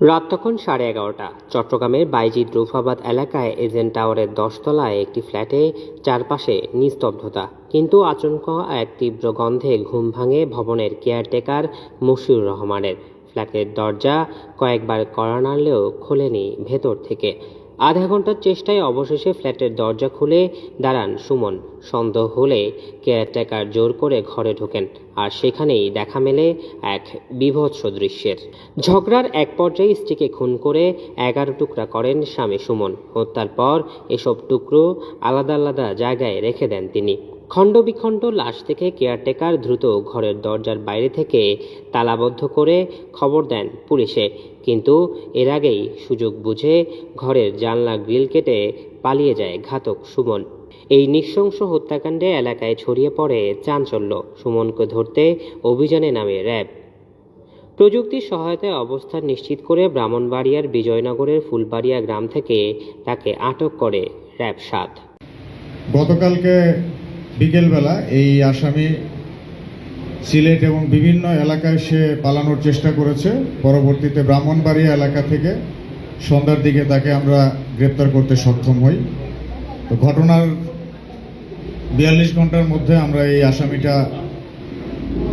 রাত তখন সাড়ে এগারোটা। চট্টগ্রামের বাইজিদ রুফাবাদ এলাকায় এজেন্ট টাওয়ারের দশতলায় একটি ফ্ল্যাটে চারপাশে নিস্তব্ধতা। কিন্তু আচমক এক তীব্র গন্ধে ঘুম ভাঙে ভবনের কেয়ারটেকার মশিউর রহমানের। ফ্ল্যাটের দরজা কয়েকবার কড়া নাড়লেও খোলেনি ভেতর থেকে। আধা ঘণ্টার চেষ্টায় অবশেষে ফ্ল্যাটের দরজা খুলে দাঁড়ান সুমন। সন্দেহ হলে কেয়ারটেকার জোর করে ঘরে ঢোকেন আর সেখানেই দেখা মেলে এক বিভৎস দৃশ্যের। ঝগড়ার এক পর্যায়ে স্ত্রীকে খুন করে এগারো টুকরা করেন স্বামী সুমন। হত্যার পর এসব টুকরো আলাদা আলাদা জায়গায় রেখে দেন তিনি। খণ্ড বিখণ্ড লাশ থেকে কেয়ারটেকার দ্রুত ঘরের দরজার বাইরে থেকে তালাবদ্ধ করে খবর দেন পুলিশে। কিন্তু এর আগেই সুযোগ বুঝে ঘরের জানলা গ্রিল কেটে পালিয়ে যায় ঘাতক সুমন। এই নৃশংস হত্যাকাণ্ডে এলাকায় ছড়িয়ে পড়ে চাঞ্চল্য, সুমনকে ধরতে অভিযানে নামে র্যাব। প্রযুক্তির সহায়তায় অবস্থান নিশ্চিত করে ব্রাহ্মণবাড়িয়ার বিজয়নগরের ফুলবাড়িয়া গ্রাম থেকে তাকে আটক করে র্যাব সাত। গতকালকে বিকেলবেলা এই আসামি সিলেট এবং বিভিন্ন এলাকায় সে পালানোর চেষ্টা করেছে। পরবর্তীতে ব্রাহ্মণবাড়িয়া এলাকা থেকে সন্ধ্যার দিকে তাকে আমরা গ্রেপ্তার করতে সক্ষম হই। তো ঘটনার বিয়াল্লিশ ঘণ্টার মধ্যে আমরা এই আসামিটা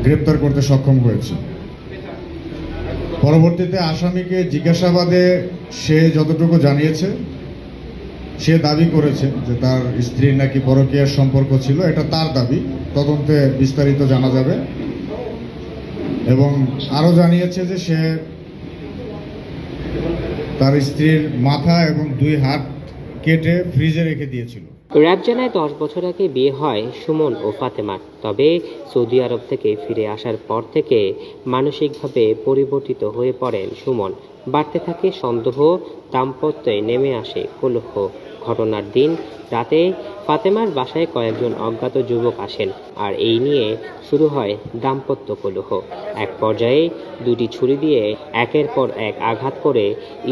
গ্রেপ্তার করতে সক্ষম হয়েছি। পরবর্তীতে আসামিকে জিজ্ঞাসাবাদে সে যতটুকু জানিয়েছে সে দাবি করেছে যে তার স্ত্রীর নাকি পরকীয়ার সম্পর্ক ছিল, এটা তার দাবি। তদন্তে বিস্তারিত জানা যাবে। এবং আরও জানিয়েছে যে সে তার স্ত্রীর মাথা এবং দুই হাত কেটে ফ্রিজে রেখে দিয়েছিল। র্যাব জানায় দশ বছর আগে বিয়ে হয় সুমন ও ফাতেমার। তবে সৌদি আরব থেকে ফিরে আসার পর থেকে মানসিকভাবে পরিবর্তিত হয়ে পড়েন সুমন। বাড়তে থাকে সন্দেহ, দাম্পত্যে নেমে আসে কলহ। ঘটনার দিন রাতে ফাতেমার বাসায় কয়েকজন অজ্ঞাত যুবক আসেন, আর এই নিয়ে শুরু হয় দাম্পত্য কলহ। এক পর্যায়ে দুটি ছুরি দিয়ে একের পর এক আঘাত করে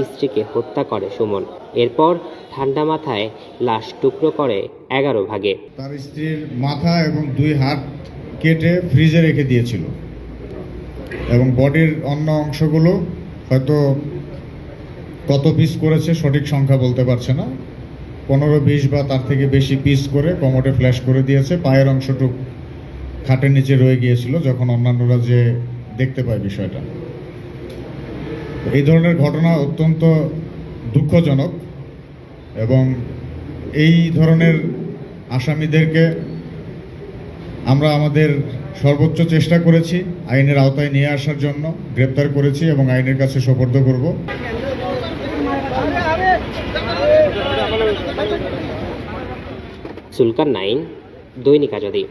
স্ত্রীকে হত্যা করে সুমন। এরপর ঠান্ডা মাথায় লাশ টুকরো করে এগারো ভাগে। তার স্ত্রীর মাথা এবং দুই হাত কেটে ফ্রিজে রেখে দিয়েছিল। এবং বডির অন্য অংশগুলো হয়তো কত পিস করেছে, সঠিক সংখ্যা বলতে পারছে না। পনেরো বিশ বা তার থেকে বেশি পিস করে কমোডে ফ্ল্যাশ করে দিয়েছে। পায়ের অংশটুক খাটের নিচে রয়ে গিয়েছিল, যখন অন্যান্যরা যে দেখতে পায় বিষয়টা। এই ধরনের ঘটনা অত্যন্ত দুঃখজনক এবং এই ধরনের আসামিদেরকে আমরা আমাদের সর্বোচ্চ চেষ্টা করেছি, আইনের আওতায় নিয়ে আসার জন্য গ্রেপ্তার করেছি এবং আইনের কাছে সোপর্দ করব। সুলকার নাইন দৈনিক আজাদি